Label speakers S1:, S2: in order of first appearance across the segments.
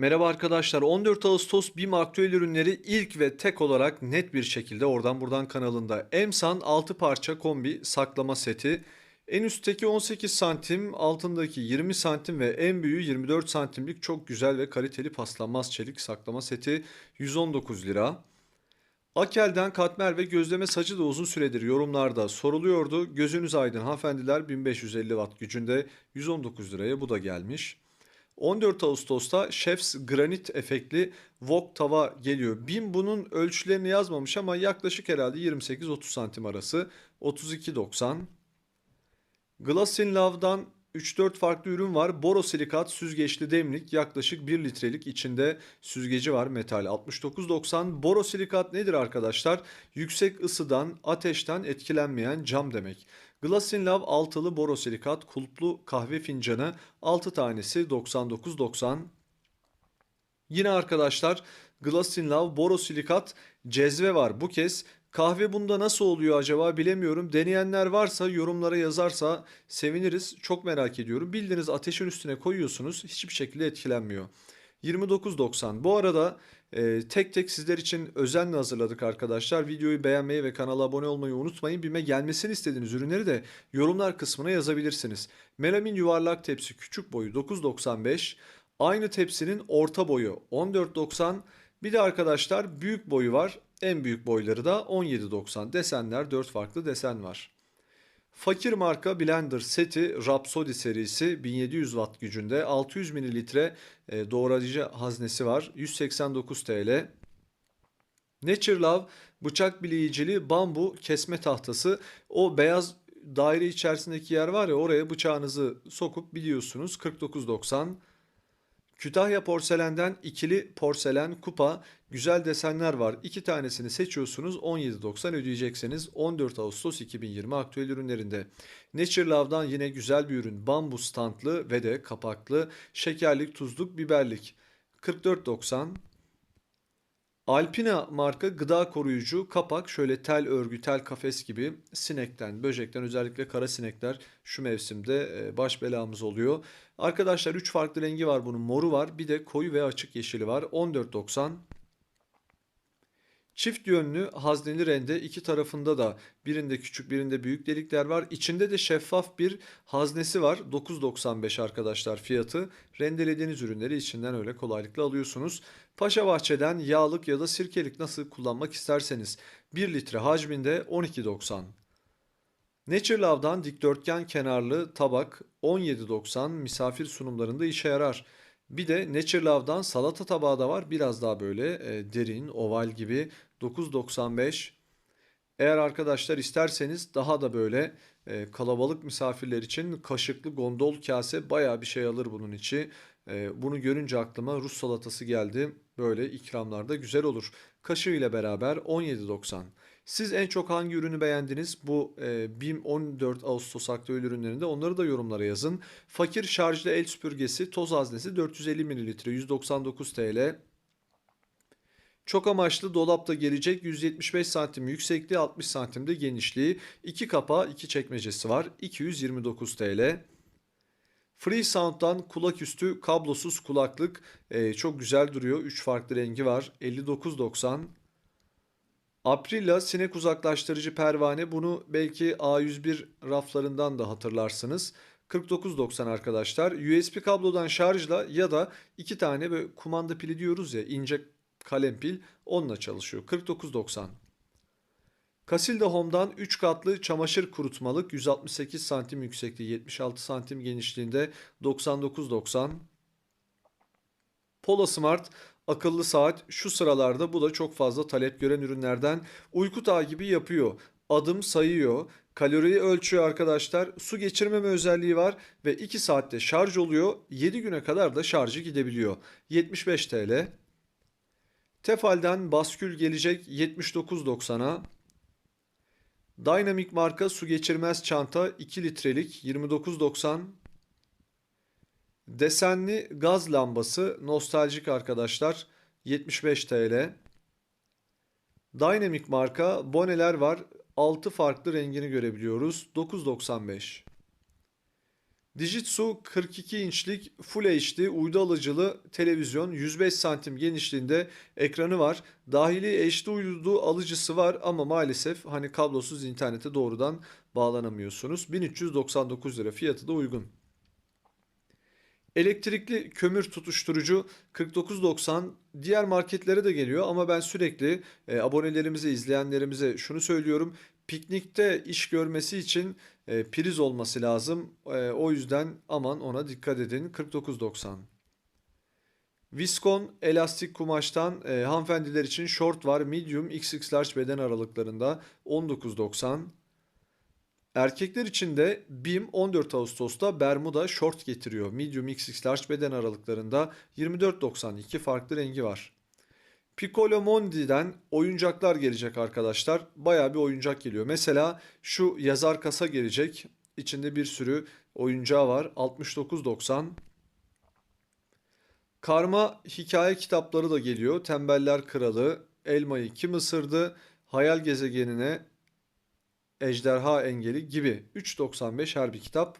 S1: Merhaba arkadaşlar. 14 Ağustos BİM aktüel ürünleri ilk ve tek olarak net bir şekilde oradan buradan kanalında. Emsan 6 parça kombi saklama seti. En üstteki 18 santim, altındaki 20 santim ve en büyüğü 24 santimlik çok güzel ve kaliteli paslanmaz çelik saklama seti 119 lira. Akel'den katmer ve gözleme sacı da uzun süredir yorumlarda soruluyordu. Gözünüz aydın hanımefendiler 1550 watt gücünde 119 liraya bu da gelmiş. 14 Ağustos'ta Chef's Granit efektli wok tava geliyor. BİM bunun ölçülerini yazmamış ama yaklaşık herhalde 28-30 santim arası. 32.90. Glass in Love'dan 3-4 farklı ürün var. Borosilikat süzgeçli demlik yaklaşık 1 litrelik içinde süzgeci var metal 69.90. Borosilikat nedir arkadaşlar? Yüksek ısıdan, ateşten etkilenmeyen cam demek. Glass in Love altılı borosilikat kulplu kahve fincanı 6 tanesi 99.90. Yine arkadaşlar Glass in Love borosilikat cezve var. Bu kez kahve bunda nasıl oluyor acaba bilemiyorum. Deneyenler varsa yorumlara yazarsa seviniriz. Çok merak ediyorum. Bildiğiniz ateşin üstüne koyuyorsunuz. Hiçbir şekilde etkilenmiyor. 29.90. Bu arada e, tek tek sizler için özenle hazırladık arkadaşlar. Videoyu beğenmeyi ve kanala abone olmayı unutmayın. BİM'e gelmesini istediğiniz ürünleri de yorumlar kısmına yazabilirsiniz. Melamin yuvarlak tepsi küçük boyu 9.95. Aynı tepsinin orta boyu 14.90. Bir de arkadaşlar büyük boyu var. En büyük boyları da 17.90. Desenler 4 farklı desen var. Fakir marka blender seti Rhapsody serisi 1700 watt gücünde 600 mililitre e, doğrayıcı haznesi var 189 TL. Nature Love bıçak bileyicili bambu kesme tahtası o beyaz daire içerisindeki yer var ya oraya bıçağınızı sokup biliyorsunuz 49.90. Kütahya porselenden ikili porselen kupa güzel desenler var. İki tanesini seçiyorsunuz 17.90 ödeyeceksiniz 14 Ağustos 2020 aktüel ürünlerinde. Nature Love'dan yine güzel bir ürün bambu standlı ve de kapaklı şekerlik tuzluk biberlik 44.90 Alpina marka gıda koruyucu kapak şöyle tel örgü tel kafes gibi sinekten böcekten özellikle kara sinekler şu mevsimde e, baş belamız oluyor. Arkadaşlar 3 farklı rengi var bunun. Moru var bir de koyu ve açık yeşili var. 14.90 Çift yönlü hazneli rende iki tarafında da birinde küçük birinde büyük delikler var. İçinde de şeffaf bir haznesi var. 9.95 arkadaşlar fiyatı. Rendelediğiniz ürünleri içinden öyle kolaylıkla alıyorsunuz. Paşa Bahçe'den yağlık ya da sirkelik nasıl kullanmak isterseniz 1 litre hacminde 12.90. Nature Love'dan dikdörtgen kenarlı tabak 17.90 misafir sunumlarında işe yarar. Bir de Nature Love'dan salata tabağı da var. Biraz daha böyle e, derin, oval gibi 9.95. Eğer arkadaşlar isterseniz daha da böyle e, kalabalık misafirler için kaşıklı gondol kase baya bir şey alır bunun içi. E, bunu görünce aklıma Rus salatası geldi. Böyle ikramlarda güzel olur. Kaşığı ile beraber 17.90. Siz en çok hangi ürünü beğendiniz? Bu e, BİM 14 Ağustos aktüel ürünlerinde onları da yorumlara yazın. Fakir şarjlı el süpürgesi toz haznesi 450 ml 199 TL. Çok amaçlı dolapta gelecek 175 santim yüksekliği 60 santimde genişliği. 2 kapağı 2 çekmecesi var 229 TL. Free Sound'dan kulak üstü kablosuz kulaklık e, çok güzel duruyor. 3 farklı rengi var 59.90. Aprila sinek uzaklaştırıcı pervane bunu belki A101 raflarından da hatırlarsınız. 49.90 arkadaşlar. USB kablodan şarjla ya da iki tane böyle kumanda pili diyoruz ya ince kalem pil onunla çalışıyor. 49.90. Casilda Home'dan 3 katlı çamaşır kurutmalık 168 santim yüksekliği 76 santim genişliğinde 99.90. Pola Smart akıllı saat şu sıralarda bu da çok fazla talep gören ürünlerden uyku takibi yapıyor. Adım sayıyor, kaloriyi ölçüyor arkadaşlar. Su geçirmeme özelliği var ve 2 saatte şarj oluyor. 7 güne kadar da şarjı gidebiliyor. 75 TL. Tefal'den baskül gelecek 79.90'a. Dynamic marka su geçirmez çanta 2 litrelik 29.90. Desenli gaz lambası nostaljik arkadaşlar 75 TL. Dynamic marka boneler var. 6 farklı rengini görebiliyoruz. 9.95. Dijitsu 42 inçlik Full HD uydu alıcılı televizyon 105 santim genişliğinde ekranı var. Dahili HD uydu alıcısı var ama maalesef hani kablosuz internete doğrudan bağlanamıyorsunuz. 1399 lira fiyatı da uygun. Elektrikli kömür tutuşturucu 49.90 diğer marketlere de geliyor ama ben sürekli e, abonelerimize, izleyenlerimize şunu söylüyorum. Piknikte iş görmesi için e, priz olması lazım. E, o yüzden aman ona dikkat edin. 49.90. Viskon elastik kumaştan e, hanımefendiler için short var. Medium XX large beden aralıklarında 19.90. Erkekler için de BİM 14 Ağustos'ta Bermuda short getiriyor. Medium XX large beden aralıklarında 24.92 farklı rengi var. Piccolo Mondi'den oyuncaklar gelecek arkadaşlar. Baya bir oyuncak geliyor. Mesela şu yazar kasa gelecek. İçinde bir sürü oyuncağı var. 69.90. Karma hikaye kitapları da geliyor. Tembeller Kralı, Elmayı Kim Isırdı, Hayal Gezegenine, Ejderha Engeli gibi 3.95 her bir kitap.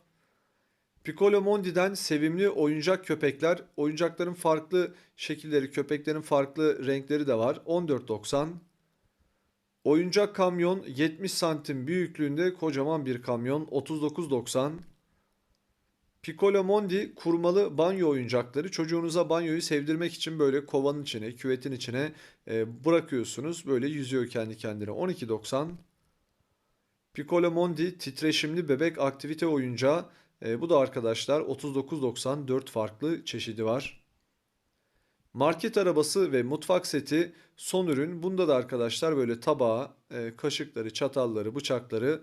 S1: Piccolo Mondi'den sevimli oyuncak köpekler. Oyuncakların farklı şekilleri, köpeklerin farklı renkleri de var. 14.90. Oyuncak kamyon 70 santim büyüklüğünde kocaman bir kamyon 39.90. Piccolo Mondi kurmalı banyo oyuncakları. Çocuğunuza banyoyu sevdirmek için böyle kovanın içine, küvetin içine e, bırakıyorsunuz. Böyle yüzüyor kendi kendine. 12.90. Piccolo Mondi titreşimli bebek aktivite oyuncağı. E, bu da arkadaşlar 39.90 4 farklı çeşidi var. Market arabası ve mutfak seti son ürün. Bunda da arkadaşlar böyle tabağı, e, kaşıkları, çatalları, bıçakları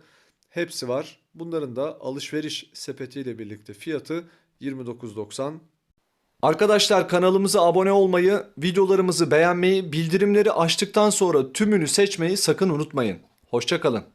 S1: hepsi var. Bunların da alışveriş sepetiyle birlikte fiyatı 29.90. Arkadaşlar kanalımıza abone olmayı, videolarımızı beğenmeyi, bildirimleri açtıktan sonra tümünü seçmeyi sakın unutmayın. Hoşçakalın.